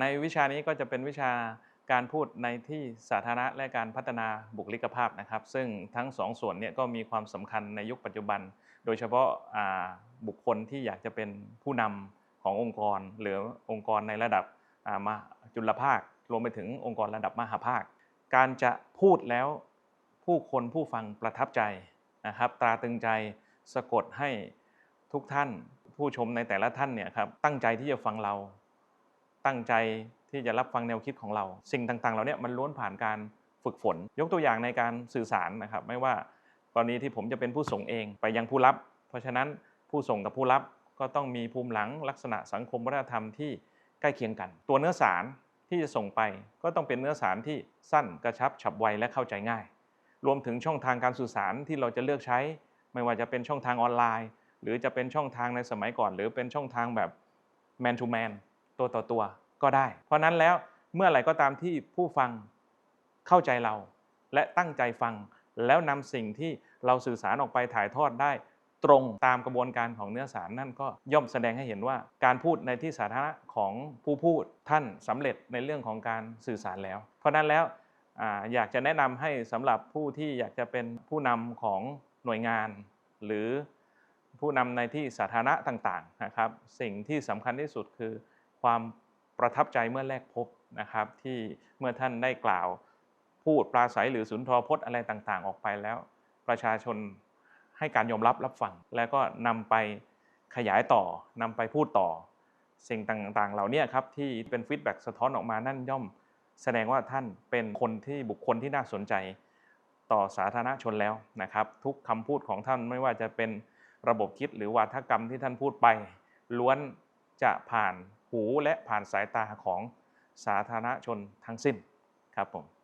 ในวิชานี้ก็จะเป็นวิชาการพูดในที่สาธารณะและการพัฒนาบุคลิกภาพนะครับ ซึ่งทั้งสองส่วนเนี่ยก็มีความสำคัญในยุคปัจจุบัน โดยเฉพาะบุคคลที่อยากจะเป็นผู้นำขององค์กร หรือองค์กรในระดับมาจุลภาค รวมไปถึงองค์กรระดับมหาภาค การจะพูดแล้วผู้คนผู้ฟังประทับใจนะครับ ตราตึงใจสะกดให้ทุกท่านผู้ชมในแต่ละท่านเนี่ยครับตั้งใจที่จะฟังเรา ตั้งใจที่จะรับฟังแนวคิดของเรา สิ่งต่างๆเหล่าเนี้มันล้วนผ่านการฝึกฝน ยกตัวอย่างในการสื่อสารนะครับ ไม่ว่ากรณีที่ผมจะเป็นผู้ส่งเองไปยังผู้รับ เพราะฉะนั้นผู้ส่งกับผู้รับก็ต้องมีภูมิหลังลักษณะสังคมวัฒนธรรมที่ใกล้เคียงกัน ตัวเนื้อสารที่จะส่งไป ก็ต้องเป็นเนื้อสารที่สั้นกระชับฉับไวและเข้าใจง่าย รวมถึงช่องทางการสื่อสารที่เราจะเลือกใช้ ไม่ว่าจะเป็นช่องทางออนไลน์ หรือจะเป็นช่องทางในสมัยก่อน หรือเป็นช่องทางแบบ man to man ตัวต่อตัว ก็ได้ เพราะนั้นแล้วเมื่อไหร่ก็ตามที่ผู้ฟังเข้าใจเรา และตั้งใจฟัง แล้วนำสิ่งที่เราสื่อสารออกไปถ่ายทอดได้ ตรงตามกระบวนการของเนื้อสารนั่นก็ย่อมแสดงให้เห็นว่าการพูดในที่สาธารณะของผู้พูดท่านสำเร็จในเรื่องของการสื่อสารแล้ว เพราะนั้นแล้วออยากจะแนะนำให้สำหรับผู้ที่อยากจะเป็นผู้นำของหน่วยงาน หรือผู้นำในที่สาธารณะต่างๆนะครับ สิ่งที่สำคัญที่สุดคือความ ประทับใจเมื่อแรกพบนะครับที่เมื่อท่านได้กล่าวพูดปราศัยหรือสุนทรพจน์อะไรต่างๆ ออกไปแล้ว ประชาชนให้การยอมรับรับฟังแล้วก็นำไปขยายต่อนำไปพูดต่อ สิ่งต่างๆ เหล่านี้ครับที่เป็นฟีดแบ็กสะท้อนออกมานั่นย่อม แสดงว่าท่านเป็นคนที่บุคคลที่น่าสนใจต่อสาธารณชนแล้วนะครับ ทุกคำพูดของท่านไม่ว่าจะเป็นระบบคิดหรือวาทกรรมที่ท่านพูดไป ล้วนจะผ่าน หูและผ่านสายตาของสาธารณชนทั้งสิ้นครับผม